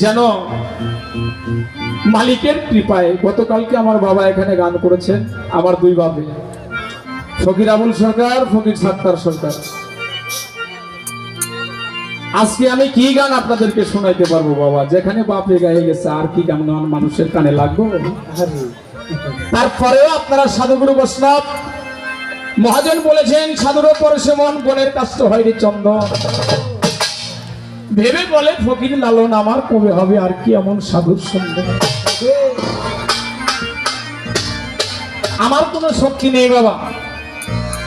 যেন মালিকের কৃপায় গতকালকে আমার বাবা এখানে গান করেছেন আমার দুই বাপে। ফকির আবুল সরকার ফকির সাত্তার সরকার। আজকে আমি কি গান আপনাদেরকে শোনাইতে পারব বাবা? যেখানে বাপে গায়ে গেছে আর কি গান গান মানুষের কানে লাগবে? তারপরেও আপনারা সাধুগুরু বৈষ্ণব মহাজন বলেছেন, সাধুর পরে মন, বনের কাষ্ট হয়নি চন্দন। ভেবে বলে, ফকির লালন আমার, কবে হবে? আর কি এমন সাধুর সন্দেহ আমার কোনো শক্তি নেই বাবা।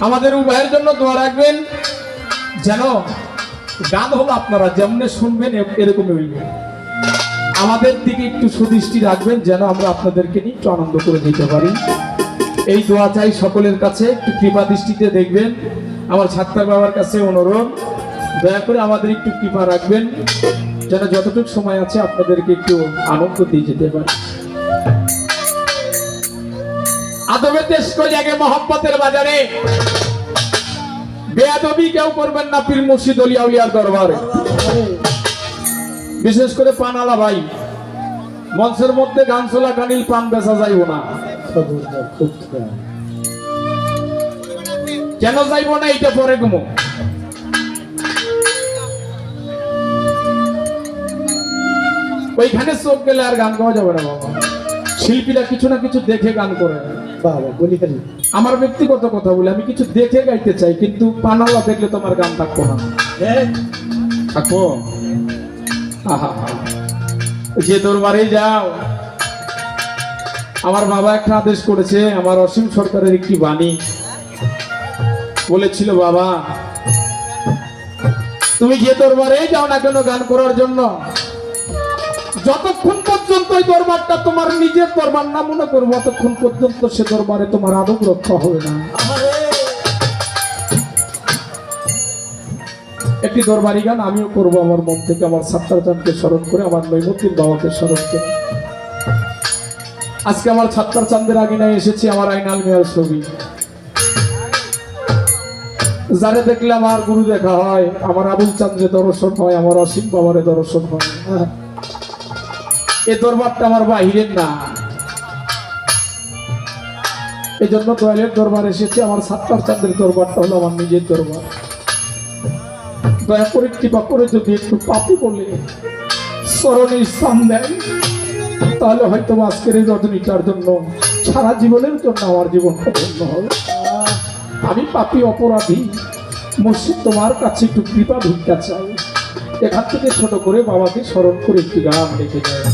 আমাদের উভয়ের জন্য দোয়া রাখবেন। যেন গান হলো আপনারা, যেমনে শুনবেন, এ- এরকমই হইবে আমাদের দিকে একটু সুদৃষ্টি রাখবেন, যেন আমরা আপনাদেরকে নিয়ে একটু আনন্দ করে দিতে পারি। এই দোয়া চাই সকলের কাছে, একটু কৃপা দৃষ্টিতে দেখবেন। আমার ছাত্তার বাবার কাছে অনুরোধ, দয়া করে আমাদের একটু কৃপা রাখবেন, যেন যতটুকু সময় আছে আপনাদেরকে একটু আনন্দ দিয়ে যেতে পারি। বিশেষ করে পানালা ভাই, মঞ্চের মধ্যে গান চলা গানিল পান বেচা যাইব না। কেন যাইব না এটা পরে ঘুমো। ওইখানে চোখ গেলে আর গান গাওয়া যাবে না বাবা। শিল্পীরা কিছু না কিছু দেখে গান করে। বাবা বলি খালি। আমার ব্যক্তিগত কথা বলে আমি কিছু দেখে গাইতে চাই কিন্তু পানালা দেখলে তোমার গান থাকব না। থাকব? আহা যে দরবারে যাও আমার বাবা একটা আদেশ করেছে, আমার অসীম সরকারের একটি বাণী। বলেছিল, বাবা, তুমি যে দরবারে যাও না কেন গান করার জন্য, যতক্ষণ পর্যন্ত ওই দরবারটা তোমার নিজের দরবার না মনে করব, ততক্ষণ পর্যন্ত সে দরবারে তোমার আদব রক্ষা হবে না। একটি দরবারি গান আমিও করব, আমার মন থেকে, আমার ছাত্রাচানকে স্মরণ করে, আমার নৈমতির বাবাকে স্মরণ করে। আজকে আমার ছাত্রার চান্দের আগিনায় এসেছি আমার আইনাল মেয়ার ছবি। যারে দেখলে আমার গুরু দেখা হয়, আমার আবুল চান্দ্রে দর্শন হয়, আমার অসীম বাবারে দর্শন হয়। এ দরবারটা আমার বাহিরের না। এই জন্য দয়ালের দরবার এসেছে, আমার সাত্তার চাঁদের দরবারটা হলো আমার নিজের দরবার। দয়া করে কৃপা করে যদি একটু পাপি বলে স্মরণে স্থান দেন। তাহলে হয়তো আজকের এই রজনীটার জন্য সারা জীবনের জন্য আমার জীবনটা ধন্য হবে। আমি পাপি অপরাধী। মসজিদ তোমার কাছে একটু কৃপা ভিক্ষা চাই। এখান থেকে ছোট করে বাবাকে স্মরণ করে একটি গান রেখে যায়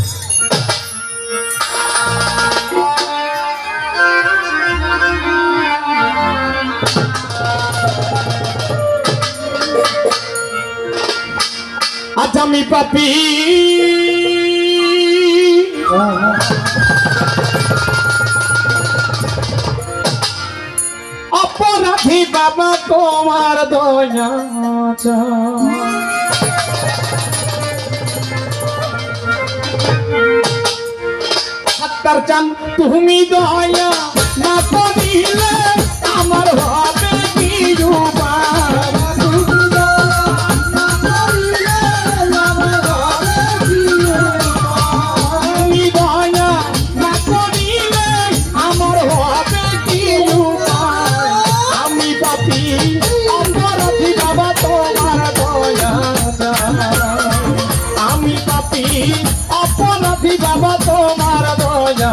আজ আমি পাপি অপরাধী বাবা তোমার দয়া সাত্তার চান তুমি দয়া না করিলে বাবা তোমার দয়া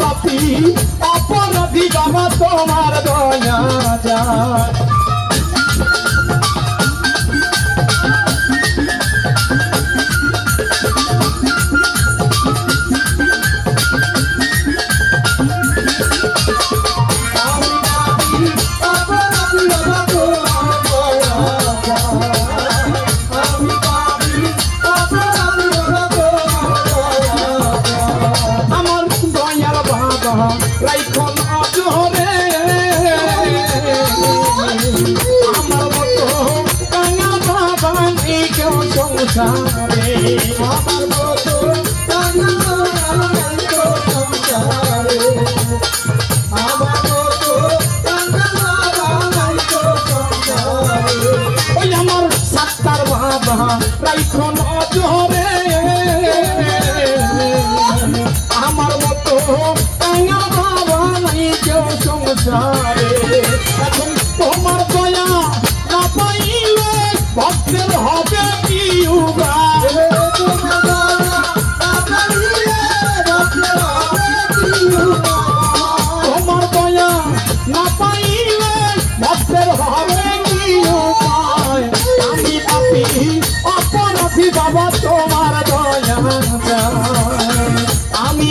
পাপি অপরাধী জমা তোমার দয়া যায়। সারে।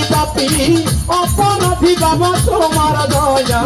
পাপি পাপি অপরাধী বাবা তোমার দয়া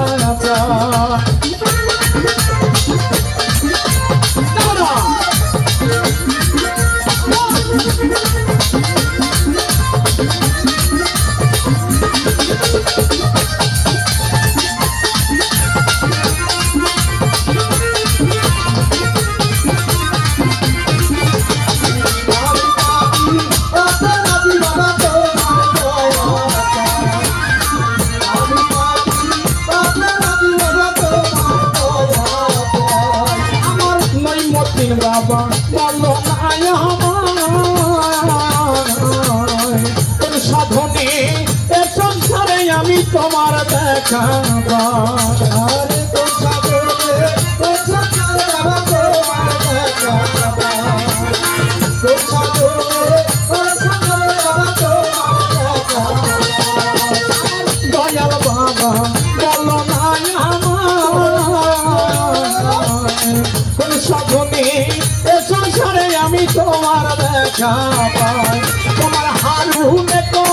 চাবা আমি তোমার দেখা পাই তোমার হারুনে তো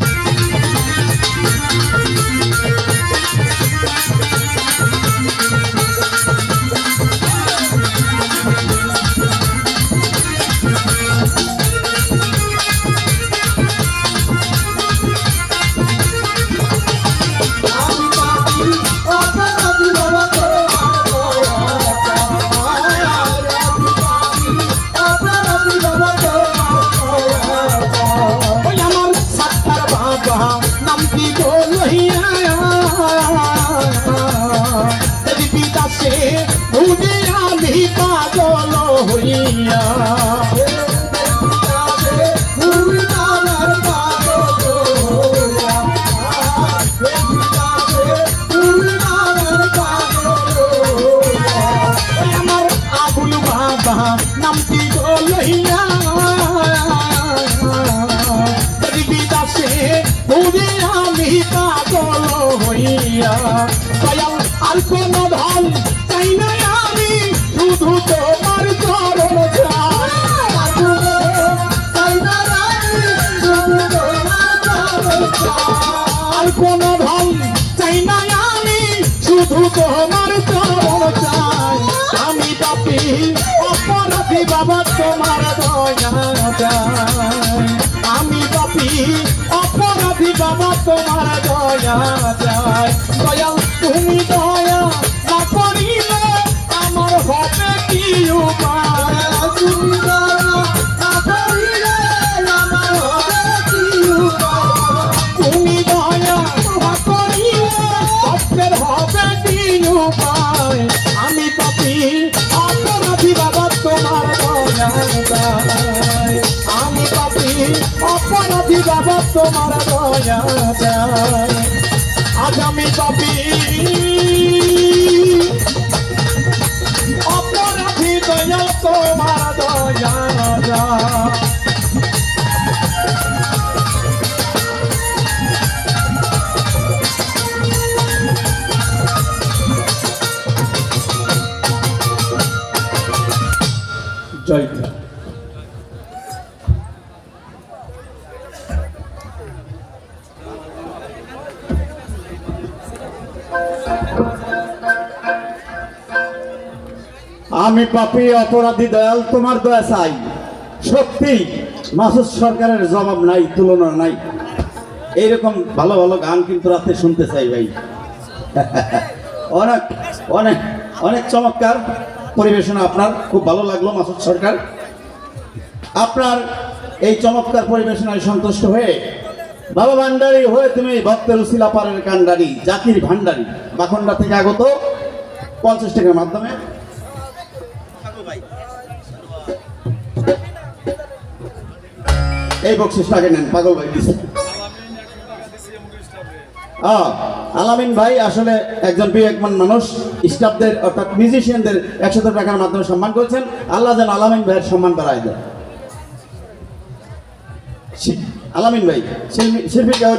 আর কোন ঢাল চাই না আমি শুধু তোমার চরণ আর কোন ঢাল চাই না আমি শুধু তোমার চরণ চাই আমি পাপি, অপরাধী বাবা, তোমার দয়া চাই। আমি পাপি, অপরাধী বাবা, তোমার দয়া চাই। দয়াল, তুমি দয়া অপরাধী তোমার দয়া যায়। আজ আমি পাপি অপরাধী দয়া তোমার দয়া যায়। জয় আমি পাপি অপরাধী দয়াল, তোমার দয়া চাই। সত্যি, মাসুদ সরকারের জবাব নাই, তুলনা নাই। এইরকম ভালো ভালো গান কিন্তু রাতে শুনতে চাই ভাই। অনেক অনেক অনেক চমৎকার পরিবেশনা আপনার। খুব ভালো লাগল মাসুদ সরকার। আপনার এই চমৎকার পরিবেশনায় সন্তুষ্ট হয়ে বাবা ভান্ডারি হয়ে তুমি ভক্তের উসিলা পারের কান্ডারি জাকির ভান্ডারি বাখন্ডা থেকে আগত পঞ্চাশ টাকার মাধ্যমে এই বকশিসটাকে নেন পাগল ভাই দিছে। আলামিন ভাই আসলে একজন বিবেকমান মানুষ স্টাফদের অর্থাৎ মিউজিশিয়ানদের একশত টাকার মাধ্যমে সম্মান করছেন। আল্লাহ যেন আলামিন ভাইয়ের সম্মান বাড়ায় দেয় আলামিন ভাই শিল্পী আহ,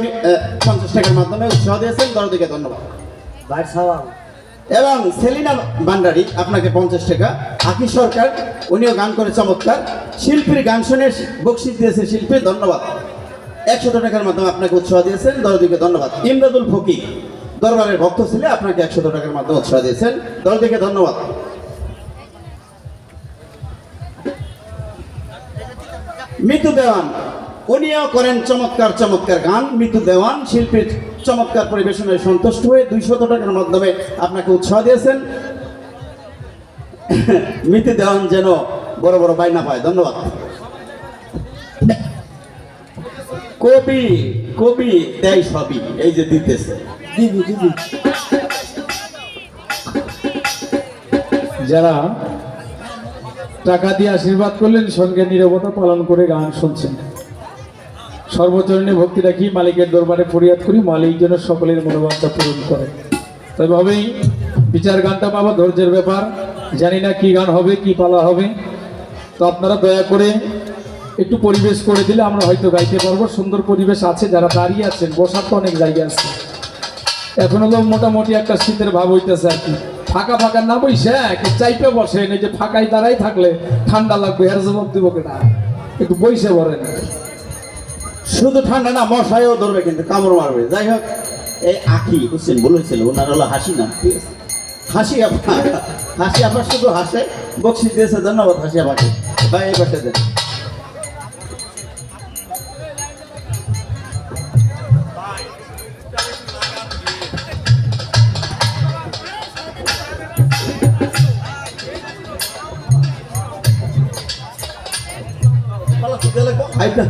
পঞ্চাশ টাকার মাধ্যমে উৎসাহ দিয়েছেন দরদিকে ধন্যবাদ। ভাই সালাম। এবং সেলিনা ভান্ডারি, আপনাকে পঞ্চাশ টাকা। আকি সরকার, উনিও গান করে চমৎকার। শিল্পীর গান শুনে বকশিস দিয়েছে শিল্পী, ধন্যবাদ। একশত টাকার মাধ্যমে আপনাকে উৎসাহ দিয়েছেন দরদিকে ধন্যবাদ। ইমরাদুল ফকি দরবারের ভক্ত ছিলে, আপনাকে একশত টাকার মাধ্যমে উৎসাহ দিয়েছেন দরদিকে ধন্যবাদ। মৃত্যু দেওয়ান উনিও করেন চমৎকার চমৎকার গান মিতু দেওয়ান, শিল্পীর চমৎকার পরিবেশনায় সন্তুষ্ট হয়ে দুইশত টাকার মাধ্যমে আপনাকে উৎসাহ দিয়েছেন। মিতু দেওয়ান যেন বড় বড় বাইনা পায়। ধন্যবাদ। কবি কবি দেয় সবই, এই যে দিতেছে। যারা টাকা দিয়ে আশীর্বাদ করলেন, সঙ্গে নিরবতা পালন করে গান শুনছেন। সর্বচরণে ভক্তি রাখি, মালিকের দরবারে ফরিয়াদ করি, মালিক যেন সকলের মনোবাঞ্ছা পূরণ করে। তবেই বিচার গানটা বাবা ধৈর্যের ব্যাপার। জানি না কি গান হবে, কি পালা হবে। তো আপনারা দয়া করে একটু পরিবেশ করে দিলে আমরা হয়তো গাইতে পারব। সুন্দর পরিবেশ আছে, যারা দাঁড়িয়ে আছেন, বসার তো অনেক জায়গা আছে। এখন হলো মোটামুটি একটা শীতের ভাব হইতেছে আর কি। ফাঁকা ফাঁকা না বইসে একটু চাইপে বসেন, এই যে ফাঁকায় দাঁড়াই থাকলে ঠান্ডা লাগবে এর জবাব দিব কেনা একটু বইসে বলেন। শুধু ঠান্ডা না, মশাইও ধরবে কিন্তু, কামড় মারবে। যাই হোক, এই আখি, বুঝছেন, বলেছিল, ওনার হলো হাসি না, ঠিক আছে? হাসি আপা হাসি আপা শুধু হাসে, বকশিস দিয়েছে, ধন্যবাদ, হাসি আপাকে ভাই, এই পাশে দেন। আইটা।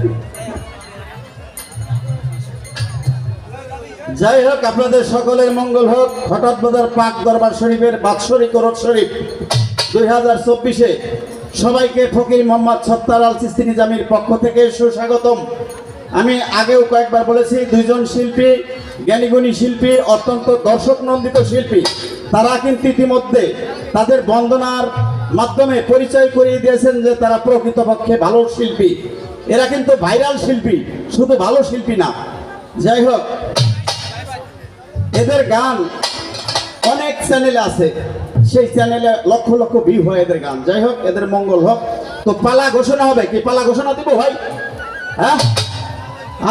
যাই হোক, আপনাদের সকলের মঙ্গল হোক। হঠাৎ বাজার পাক দরবার শরীফের বাৎসরিক ওরদ শরীফ দুই হাজার চব্বিশে সবাইকে ফকির মোহাম্মদ সত্তার আল চিস্তি নিজামির পক্ষ থেকে সুস্বাগতম। আমি আগেও কয়েকবার বলেছি, দুইজন শিল্পী, জ্ঞানীগুণী শিল্পী, অত্যন্ত দর্শক নন্দিত শিল্পী। তারা কিন্তু ইতিমধ্যে তাদের বন্দনার মাধ্যমে পরিচয় করিয়ে দিয়েছেন যে তারা প্রকৃতপক্ষে ভালো শিল্পী। এরা কিন্তু ভাইরাল শিল্পী, শুধু ভালো শিল্পী না। যাই হোক এদের গান অনেক চ্যানেলে আছে। সেই চ্যানেলে লক্ষ লক্ষ ভিউ হয় এদের গান। যাই হোক, এদের মঙ্গল হোক। তো পালা ঘোষণা হবে কি? পালা ঘোষণা দিব ভাই? হ্যাঁ?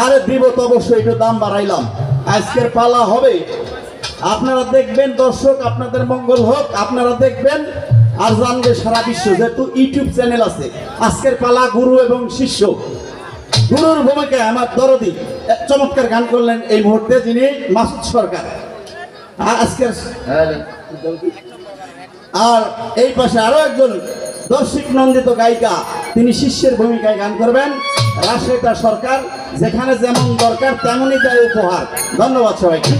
আরে দিব তো অবশ্যই, একটু দাম বাড়াইলাম। আজকের পালা হবে। আপনারা দেখবেন দর্শক, আপনাদের মঙ্গল হোক, আপনারা দেখবেন আর জানবে সারা বিশ্ব যেহেতু ইউটিউব চ্যানেল আছে। আজকের পালা গুরু এবং শিষ্য। গুরুর ভূমিকায় আমার দরদি এক চমৎকার গান করলেন এই মুহূর্তে যিনি মাসুদ সরকার। আজকের আর এই পাশে আরও একজন দর্শক নন্দিত গায়িকা, তিনি শিষ্যের ভূমিকায় গান করবেন রাশেটা সরকার, যেখানে যেমন দরকার তেমনই দেয় উপহার। ধন্যবাদ সবাইকে।